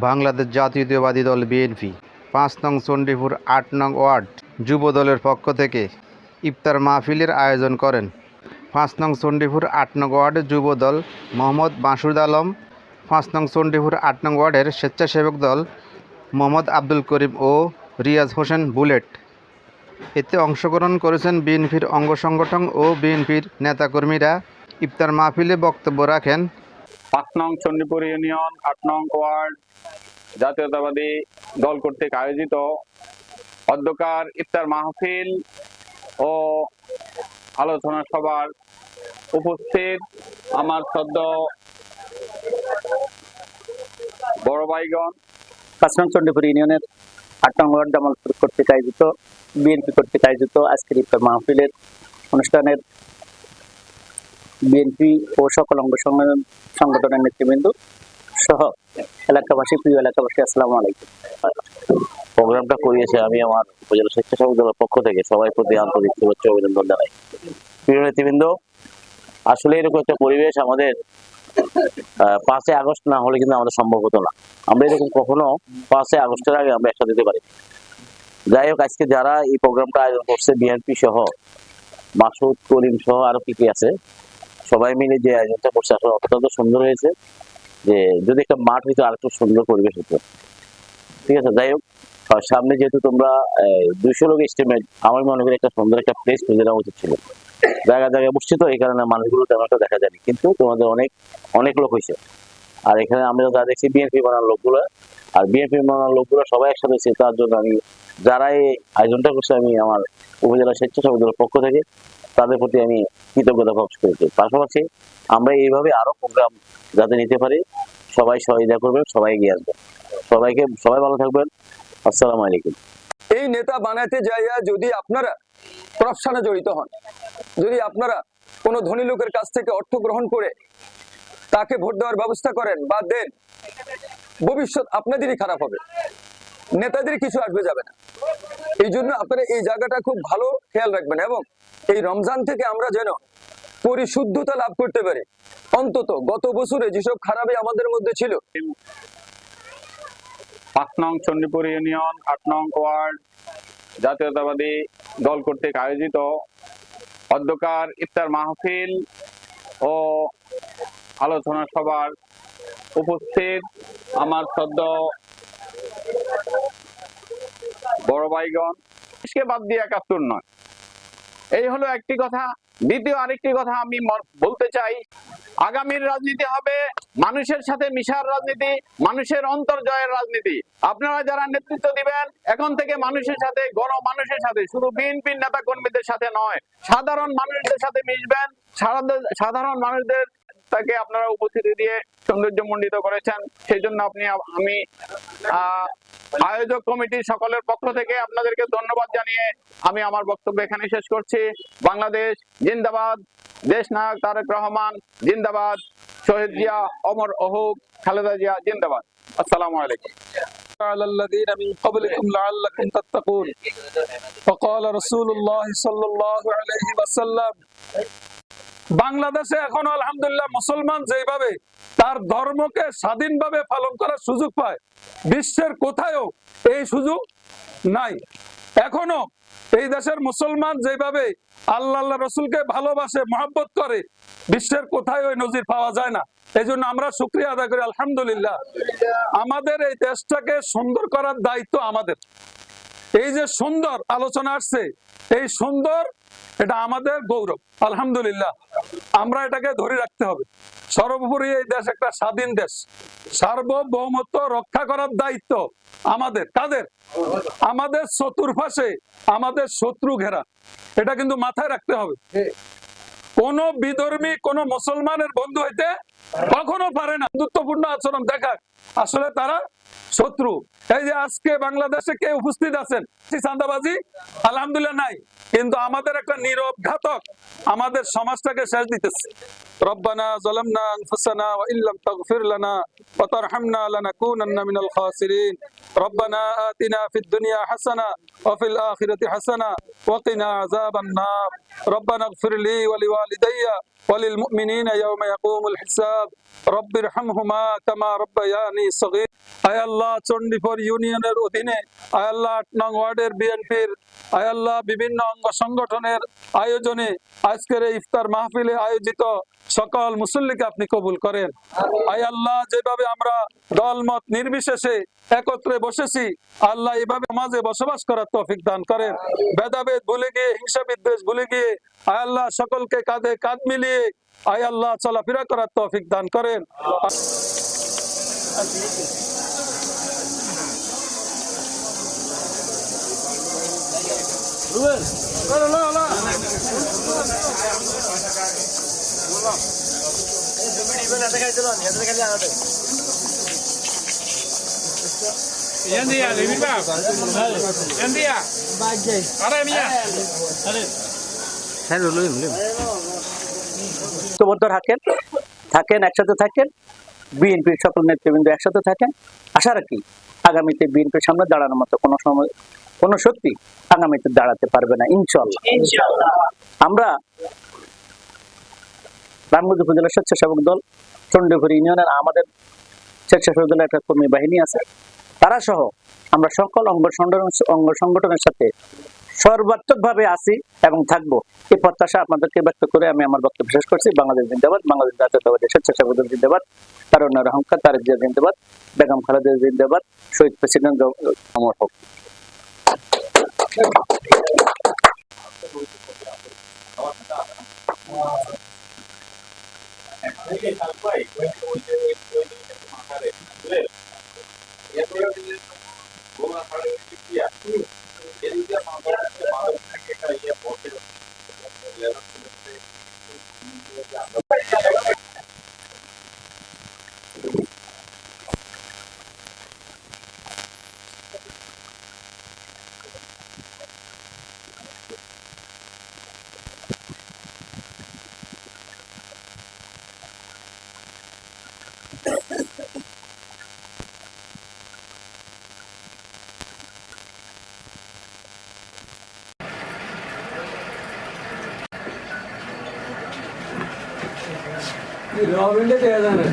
বাংলাদেশ জাতীয়তাবাদী দল বিএনপি, পাঁচ নং চণ্ডীপুর, আট নং ওয়ার্ড যুব দলের পক্ষ থেকে ইফতার মাহফিলের আয়োজন করেন। পাঁচ নং চণ্ডীপুর, আট নং ওয়ার্ডের যুব দল মোহাম্মদ মাসুদ আলম, পাঁচ নং চণ্ডীপুর, আট নং ওয়ার্ডের স্বেচ্ছাসেবক দল মোহাম্মদ আব্দুল করিম ও রিয়াজ হোসেন বুলেট। এতে অংশগ্রহণ করেছেন বিএনপির অঙ্গ সংগঠন ও বিএনপির নেতাকর্মীরা। ইফতার মাহফিলে বক্তব্য রাখেন পাঁচ নং চণ্ডীপুর ইউনিয়ন, আট নং ওয়ার্ড জাতীয়তাবাদী দল কর্তৃক আয়োজিত অধ্যকার ইফতার মাহফিল ও আলোচনা সভার উপস্থিত আমার সদ্য বড় ভাইগণ, পাঁচ নং চণ্ডীপুর ইউনিয়নের আট নং ওয়ার্ড জামালপুর কর্তৃক আয়োজিত, বিএনপি কর্তৃক আয়োজিত আজকের ইফতার মাহফিলের অনুষ্ঠানের বিএনপি ও সকল অঙ্গ সংগঠন- সংগঠনের নেতৃবৃন্দ সহ এলাকাবাসী, প্রিয় এলাকাবাসী, আসসালামু আলাইকুম। প্রোগ্রামটা করিয়েছে আমি আমার উপজেলা স্বেচ্ছাসেবক দলের পক্ষ থেকে। সবাই প্রতি আন্তরিক শুভেচ্ছা অভিনন্দন জানাই। প্রিয় নেতৃবৃন্দ, আসলে এরকম একটা পরিবেশ আমাদের পাঁচই আগস্ট না হলে কিন্তু আমাদের সম্ভব হতো না। আমরা এরকম কখনো পাঁচই আগস্টের আগে আমরা একসাথে দিতে পারি যাই হোক, আজকে যারা এই প্রোগ্রামটা আয়োজন করছে, বিএনপি সহ, মাসুদ করিম সহ আরও কি কি আছে সবাই মিলে যে আয়োজনটা করছে, আসলে অত্যন্ত সুন্দর হয়েছে যে যদি একটা মাঠ হইতো আর একটু সুন্দর পরিবেশ হতো। ঠিক আছে, যাই হোক সামনে যেহেতু তোমরা দুইশো লোক এস্টিমেট আমার মনে করি একটা সুন্দর একটা প্লেস খুঁজে নেওয়া উচিত ছিল। জায়গা জায়গায় বসছি তো, এই কারণে মানুষগুলো তেমন একটা দেখা যায়নি, কিন্তু তোমাদের অনেক অনেক লোক হয়েছে। আর এখানে আমরা যা দেখছি বিএনপি বানার লোকগুলো, আর বিএনপি বানার লোকগুলো সবাই একসাথে হয়েছে, তার জন্য আমি যারা এই আয়োজনটা করছে, আমি আমার উপজেলা স্বেচ্ছাসেবক দলের পক্ষ থেকে তাদের প্রতি আমি কৃতজ্ঞতা প্রকাশ করেছি। পাশাপাশি আমরা এইভাবে আরও প্রোগ্রাম যাতে নিতে পারি, সবাই সহযোগিতা করবেন, সবাই এগিয়ে আসবেন। সবাইকে, সবাই ভালো থাকবেন। আসসালামু আলাইকুম। এই নেতা বানাতে যাইয়া যদি আপনারা করপশনে জড়িত হন, যদি আপনারা কোনো ধনী লোকের কাছ থেকে অর্থ গ্রহণ করে তাকে ভোট দেওয়ার ব্যবস্থা করেন বা দেন, ভবিষ্যৎ আপনাদেরই খারাপ হবে। নেতাদের কিছু আসবে যাবে না। এই জন্য আপনারা এই জায়গাটা খুব ভালো খেয়াল রাখবেন এবং এই রমজান থেকে আমরা যেন পরিশুদ্ধতা লাভ করতে পারি। অন্তত গত বছরে যেসব খারাপই আমাদের মধ্যে ছিল। পাঁচ নং চণ্ডীপুর ইউনিয়ন, আট নং ওয়ার্ড জাতীয়তাবাদী দল কর্তৃক আয়োজিত অধ্যকার ইফতার মাহফিল ও আলোচনা সভার উপস্থিত আমার সদ্য বড় ভাইগণ দেশকে বাদ দিয়ে একাত্তর নয়। এই হলো একটি কথা। দ্বিতীয় আরেকটি কথা আমি বলতে চাই। আগামীর রাজনীতি হবে মানুষের সাথে মিশার রাজনীতি মানুষের অন্তর্জয়ের রাজনীতি। আপনারা যারা নেতৃত্ব দিবেন এখন থেকে মানুষের সাথে গণ মানুষের সাথে শুধু বিএনপির নেতা কর্মীদের সাথে নয় সাধারণ মানুষদের সাথে মিশবেন। সাধারণ মানুষদের তাকে আপনারা উপস্থিতি দিয়ে সৌন্দর্য মণ্ডিত করেছেন। সেই জন্য আপনি আমি আহ, আয়োজক কমিটির সকলের পক্ষ থেকে আপনাদেরকে ধন্যবাদ জানিয়ে আমি আমার বক্তব্য এখানে শেষ করছি বাংলাদেশ জিন্দাবাদ দেশ নায়ক তারেক রহমান জিন্দাবাদ শহীদ জিয়া অমর অহুক খালেদা জিয়া জিন্দাবাদ আসসালামু আলাইকুম على الذين من قبلكم لعلكم تتقون فقال رسول الله صلى الله عليه وسلم বাংলাদেশে এখন আলহামদুলিল্লাহ মুসলমান যেভাবে তার ধর্মকে স্বাধীনভাবে পালন করার সুযোগ পায়, বিশ্বের কোথায়ও এই সুযোগ নাই। এখনও এই দেশের মুসলমান যেভাবে আল্লাহ রসুলকে ভালোবাসে, মহাব্বত করে, বিশ্বের কোথায় ওই নজির পাওয়া যায় না। এই জন্য আমরা শুক্রিয়া আদায় করি, আলহামদুলিল্লাহ। আমাদের এই দেশটাকে সুন্দর করার দায়িত্ব আমাদের। এই যে সুন্দর আলোচনা আসছে, এই সুন্দর এটা আমাদের গৌরব, আলহামদুলিল্লাহ। আমরা এটাকে ধরে রাখতে হবে। সর্বোপরি এই দেশ একটা স্বাধীন দেশ। সার্বভৌমত্ব রক্ষা করার দায়িত্ব আমাদের। তাদের আমাদের শত্রুর চতুর্পাশে আমাদের শত্রু ঘেরা। এটা কিন্তু মাথায় রাখতে হবে। কোন বিধর্মী, কোন মুসলমানের বন্ধু হইতে কখনো পারে না। বন্ধুত্বপূর্ণ আচরণ দেখায় আসলে তারা শত্রু। এই যে আজকে বাংলাদেশে কে উপস্থিত আছেন সেই চাঁদাবাজি আলহামদুলিল্লাহ নাই। কিন্তু আমাদের একটা নীরব ঘাতক আমাদের সমাজটাকে শেষ দিতেছে। রব্বানা জালামনা আনফুসানা ওয়া ইল্লাম তাগফির লানা ওয়া তারহামনা লানাকুনান্না মিনাল খাসিরিন ربنا آتنا في الدنيا حسنة وفي الآخرة حسنة وقنا عذاب النار ربنا اغفر لي ولوالدي وللمؤمنين يوم يقوم الحساب رب ارحمهما كما ربياني صغير আয় আল্লাহ চণ্ডীপুর ইউনিয়নের অধীনে আয় আল্লাহ আট নং ওয়ার্ডের বিএনপির আয় আল্লাহ বিভিন্ন অঙ্গ সংগঠনের আয়োজনে আজকের এই ইফতার মাহফিলে আয়োজিত সকল মুসল্লিকে আপনি কবুল করেন। আয় আল্লাহ, যেভাবে আমরা দলমত নির্বিশেষে একত্রে বসেছি, আল্লাহ এভাবে মাঝে বসবাস করার তৌফিক দান করেন। ভেদাভেদ ভুলে গিয়ে হিংসা বিদ্বেষ ভুলে গিয়ে, আয় আল্লাহ সকলকে কাঁধে কাঁধ মিলিয়ে, আয় আল্লাহ চলাফেরা করার তৌফিক দান করেন। থাকেন থাকেন একসাথে থাকেন? বিএনপির সকল নেতৃবৃন্দ একসাথে থাকেন? আশা রাখি আগামীতে বিএনপির সামনে দাঁড়ানোর মতো কোনো সময় কোনো শক্তি আগামীতে দাঁড়াতে পারবে না ইনশাল্লাহ আমরা রামগঞ্জ উপজেলা স্বেচ্ছাসেবক দল চন্ডীপুর ইউনিয়নের আমাদের স্বেচ্ছাসেবক দলের একটা কর্মী বাহিনী আছে। তারা সহ আমরা সকল অঙ্গ অঙ্গ সংগঠনের সাথে সর্বাত্মক ভাবে আছি এবং থাকব। এই প্রত্যাশা আপনাদেরকে ব্যক্ত করে আমি আমার বক্তব্য শেষ করছি। বাংলাদেশ জিন্দাবাদ, বাংলাদেশ জাতীয়তাবাদী স্বেচ্ছাসেবক দল জিন্দাবাদ তারুণ্যের অহংকার তারেক জিয়া জিন্দাবাদ, বেগম খালেদা জিন্দাবাদ, শহীদ প্রেসিডেন্ট অমর হোক। রবিনটা দেওয়া Iyi niyo 得 രാവിന്റെ ചേതാണ്